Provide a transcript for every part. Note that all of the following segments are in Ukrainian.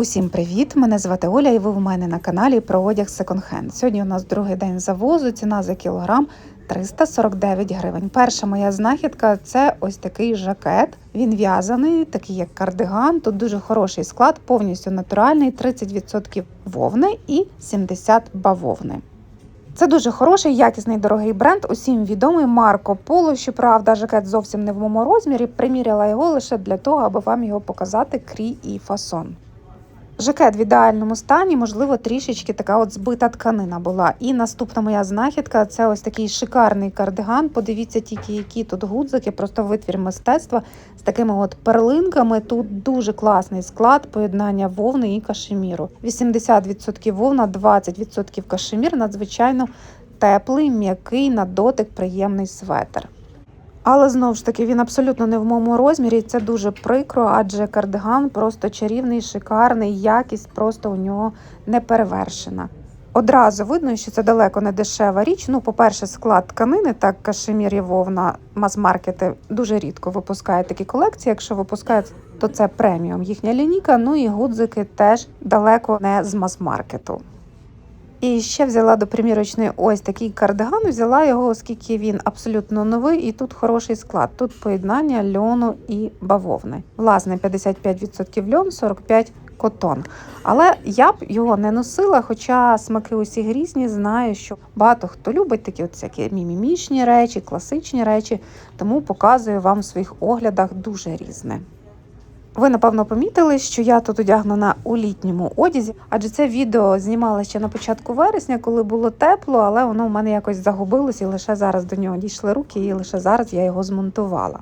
Усім привіт! Мене звати Оля, і ви в мене на каналі про одяг секонд-хенд. Сьогодні у нас другий день завозу. Ціна за кілограм 349 гривень. Перша моя знахідка це ось такий жакет. Він в'язаний, такий як кардиган. Тут дуже хороший склад, повністю натуральний, 30% вовни і 70 бавовни. Це дуже хороший, якісний дорогий бренд. Усім відомий Марко Поло. Щоправда, жакет зовсім не в моєму розмірі. Приміряла його лише для того, аби вам його показати крій і фасон. Жакет в ідеальному стані, можливо, трішечки така от збита тканина була. І наступна моя знахідка це ось такий шикарний кардиган. Подивіться тільки, які тут гудзики, просто витвір мистецтва з такими от перлинками. Тут дуже класний склад поєднання вовни і кашеміру. 80% вовна, 20% кашемір. Надзвичайно теплий, м'який на дотик, приємний светр. Але знову ж таки він абсолютно не в моєму розмірі. Це дуже прикро, адже кардиган просто чарівний, шикарний, якість просто у нього не перевершена. Одразу видно, що це далеко не дешева річ. Ну, по-перше, склад тканини, так кашемір і вовна мас-маркети дуже рідко випускають такі колекції. Якщо випускають, то це преміум їхня лінійка. Ну і гудзики теж далеко не з мас-маркету. І ще взяла до примірочної ось такий кардиган. Взяла його, оскільки він абсолютно новий, і тут хороший склад. Тут поєднання льону і бавовни. Власне, 55% льон, 45% котон. Але я б його не носила, хоча смаки усі різні. Знаю, що багато хто любить такі от всякі мімімічні речі, класичні речі, тому показую вам в своїх оглядах дуже різне. Ви напевно помітили, що я тут одягнена у літньому одязі, адже це відео знімала ще на початку вересня, коли було тепло, але воно в мене якось загубилось і лише зараз до нього дійшли руки, і лише зараз я його змонтувала.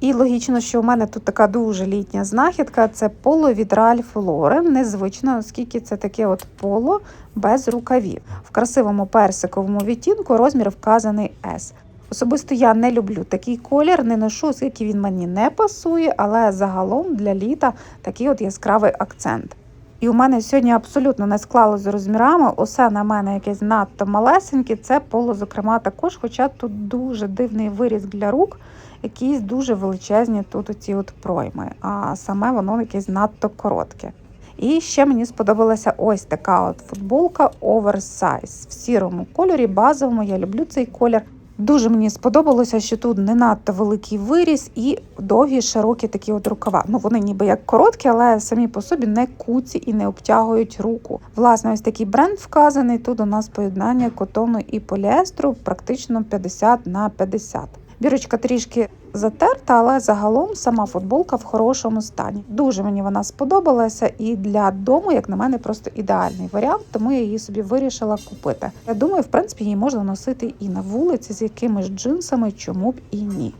І логічно, що у мене тут така дуже літня знахідка це поло від Ralph Lauren. Незвично, оскільки це таке от поло без рукавів. В красивому персиковому відтінку розмір вказаний S. Особисто я не люблю такий колір, не ношу, оскільки він мені не пасує, але загалом для літа такий от яскравий акцент. І у мене сьогодні абсолютно не склало з розмірами. Усе на мене якесь надто малесеньке. Це поло, зокрема, також, хоча тут дуже дивний виріз для рук, якісь дуже величезні тут оці от пройми, а саме воно якесь надто коротке. І ще мені сподобалася ось така от футболка оверсайз в сірому кольорі, базовому. Я люблю цей колір. Дуже мені сподобалося, що тут не надто великий виріс і довгі, широкі такі от рукава. Ну вони ніби як короткі, але самі по собі не куці і не обтягують руку. Власне, ось такий бренд вказаний. Тут у нас поєднання котону і поліестру, практично 50 на 50. Бірочка трішки затерта, але загалом сама футболка в хорошому стані. Дуже мені вона сподобалася, і для дому, як на мене, просто ідеальний варіант, тому я її собі вирішила купити. Я думаю, в принципі, її можна носити і на вулиці з якимись джинсами, чому б і ні.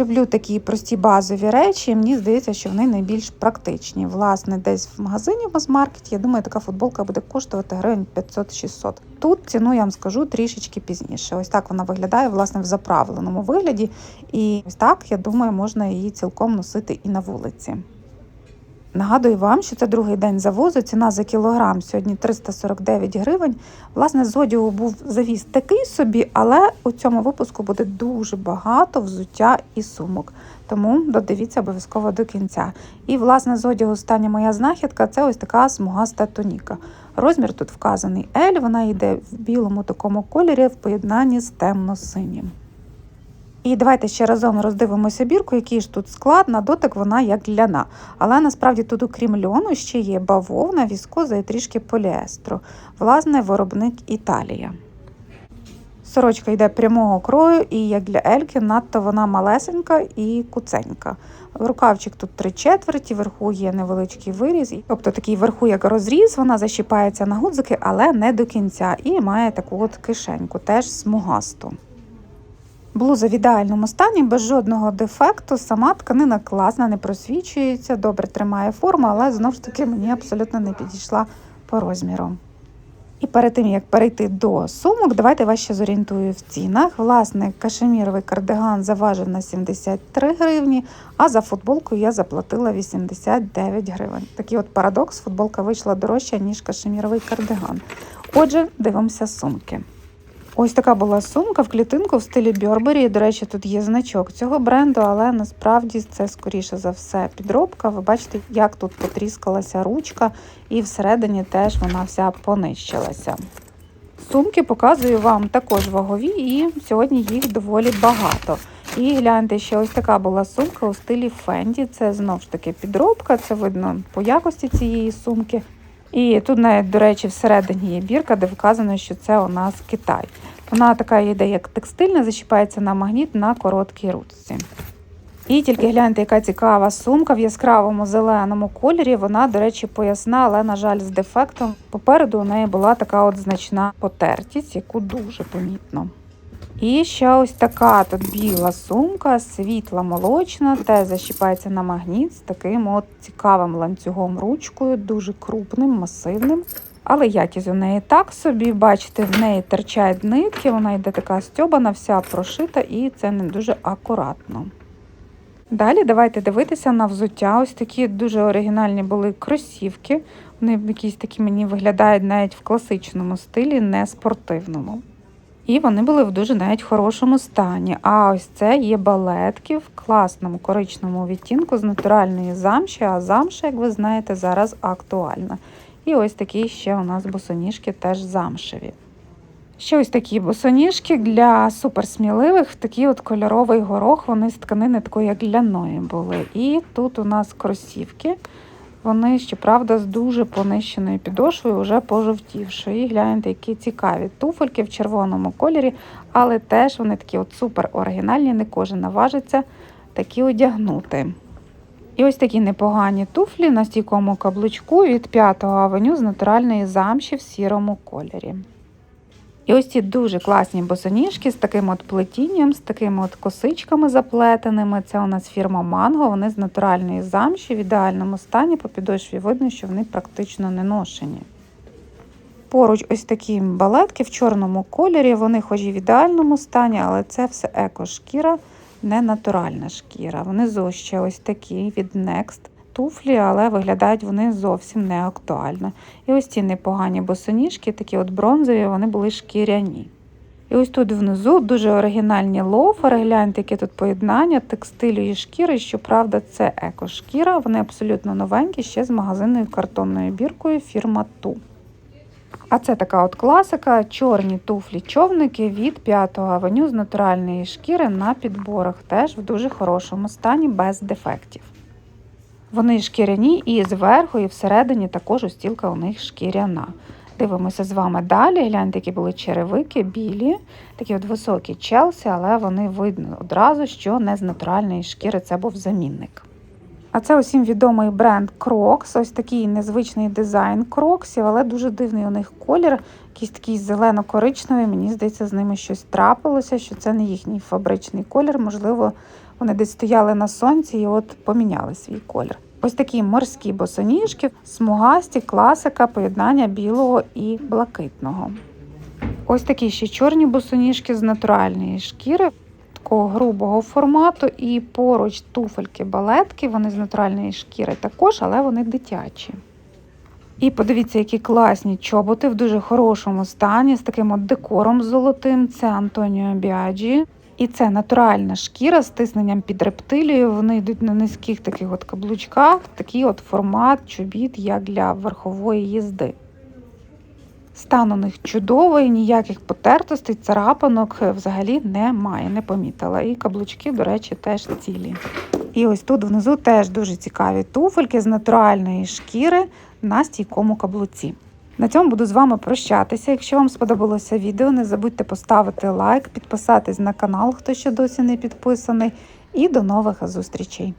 Люблю такі прості базові речі, мені здається, що вони найбільш практичні. Власне, десь в магазині в мазмаркеті, я думаю, така футболка буде коштувати гривень 500-600. Тут ціну я вам скажу трішечки пізніше. Ось так вона виглядає власне в заправленому вигляді. І ось так, я думаю, можна її цілком носити і на вулиці. Нагадую вам, що це другий день завозу. Ціна за кілограм сьогодні 349 гривень. Власне, з одягу був завіз такий собі, але у цьому випуску буде дуже багато взуття і сумок. Тому додивіться обов'язково до кінця. І, власне, з одягу остання моя знахідка це ось така смугаста тоніка. Розмір тут вказаний L, вона йде в білому такому кольорі в поєднанні з темно-синім. І давайте ще разом роздивимося бірку, який ж тут склад, на дотик вона як ляна. Але насправді тут, окрім льону, ще є бавовна, віскоза і трішки поліестру. Власне, виробник Італія. Сорочка йде прямого крою, і як для Ельки, надто вона малесенька і куценька. Рукавчик тут три четверті, вверху є невеличкий виріз, тобто такий вверху як розріз, вона защіпається на гудзики, але не до кінця. І має таку от кишеньку, теж смугасту. Блуза в ідеальному стані, без жодного дефекту. Сама тканина класна, не просвічується, добре тримає форму, але знову ж таки мені абсолютно не підійшла по розміру. І перед тим, як перейти до сумок, давайте вас ще зорієнтую в цінах. Власне, кашеміровий кардиган заважив на 73 гривні, а за футболку я заплатила 89 гривень. Такий от парадокс, футболка вийшла дорожча, ніж кашеміровий кардиган. Отже, дивимося сумки. Ось така була сумка в клітинку в стилі Burberry. До речі, тут є значок цього бренду, але насправді це скоріше за все підробка. Ви бачите, як тут потріскалася ручка, і всередині теж вона вся понищилася. Сумки показую вам також вагові, і сьогодні їх доволі багато. І гляньте, ще ось така була сумка у стилі Фенді. Це знову ж таки підробка, це видно по якості цієї сумки. І тут навіть, до речі, всередині є бірка, де вказано, що це у нас Китай. Вона така йде, як текстильна, зачіпається на магніт на короткій ручці. І тільки гляньте, яка цікава сумка в яскравому зеленому кольорі. Вона, до речі, поясна, але, на жаль, з дефектом. Попереду у неї була така от значна потертість, яку дуже помітно. І ще ось така тут біла сумка, світла молочна, теж защіпається на магніт з таким от цікавим ланцюгом ручкою, дуже крупним, масивним. Але якість у неї так собі, бачите, в неї терчать нитки, вона йде така стьобана, вся прошита, і це не дуже акуратно. Далі давайте дивитися на взуття. Ось такі дуже оригінальні були кросівки. Вони якісь такі мені виглядають навіть в класичному стилі, не спортивному. І вони були в дуже навіть хорошому стані. А ось це є балетки в класному коричневому відтінку з натуральної замші, а замша, як ви знаєте, зараз актуальна. І ось такі ще у нас босоніжки теж замшеві. Ще ось такі босоніжки для суперсміливих, такий от кольоровий горох, вони з тканини такої, як ляної були. І тут у нас кросівки. Вони, щоправда, з дуже понищеною підошвою, вже пожовтівши. І гляньте, які цікаві туфельки в червоному кольорі, але теж вони такі от супер оригінальні, не кожен наважиться такі одягнути. І ось такі непогані туфлі на стійкому каблучку від 5-го авеню з натуральної замші в сірому кольорі. І ось ці дуже класні босоніжки з таким от плетінням, з такими от косичками заплетеними. Це у нас фірма Манго. Вони з натуральної замші в ідеальному стані. По підошві видно, що вони практично не ношені. Поруч ось такі балетки в чорному кольорі. Вони хоч і в ідеальному стані, але це все еко-шкіра, не натуральна шкіра. Внизу ще ось такі від Next туфлі, але виглядають вони зовсім не актуально. І ось ці непогані босоніжки, такі от бронзові, вони були шкіряні. І ось тут внизу дуже оригінальні лофери. Гляньте, яке тут поєднання текстилю і шкіри. Щоправда, це екошкіра. Вони абсолютно новенькі, ще з магазинною картонною біркою фірма Ту. А це така от класика: чорні туфлі-човники від 5-го авеню з натуральної шкіри на підборах. Теж в дуже хорошому стані, без дефектів. Вони шкіряні і зверху, і всередині також устілка у них шкіряна. Дивимося з вами далі. Гляньте, які були черевики, білі, такі от високі челсі, але вони видно одразу, що не з натуральної шкіри це був замінник. А це усім відомий бренд Crocs. Ось такий незвичний дизайн кроксів, але дуже дивний у них колір, якийсь такий зелено-коричневий. Мені здається, з ними щось трапилося, що це не їхній фабричний колір. Можливо, вони десь стояли на сонці і от поміняли свій колір. Ось такі морські босоніжки, смугасті, класика, поєднання білого і блакитного. Ось такі ще чорні босоніжки з натуральної шкіри, такого грубого формату, і поруч туфельки-балетки, вони з натуральної шкіри також, але вони дитячі. І подивіться, які класні чоботи в дуже хорошому стані, з таким от декором золотим. Це Антоніо Біаджі. І це натуральна шкіра з тисненням під рептилією. Вони йдуть на низьких таких от каблучках, такий от формат чобіт, як для верхової їзди. Стан у них чудовий, ніяких потертостей, царапанок взагалі немає, не помітила. І каблучки, до речі, теж цілі. І ось тут внизу теж дуже цікаві туфельки з натуральної шкіри на стійкому каблуці. На цьому буду з вами прощатися. Якщо вам сподобалося відео, не забудьте поставити лайк, підписатись на канал, хто ще досі не підписаний. І до нових зустрічей!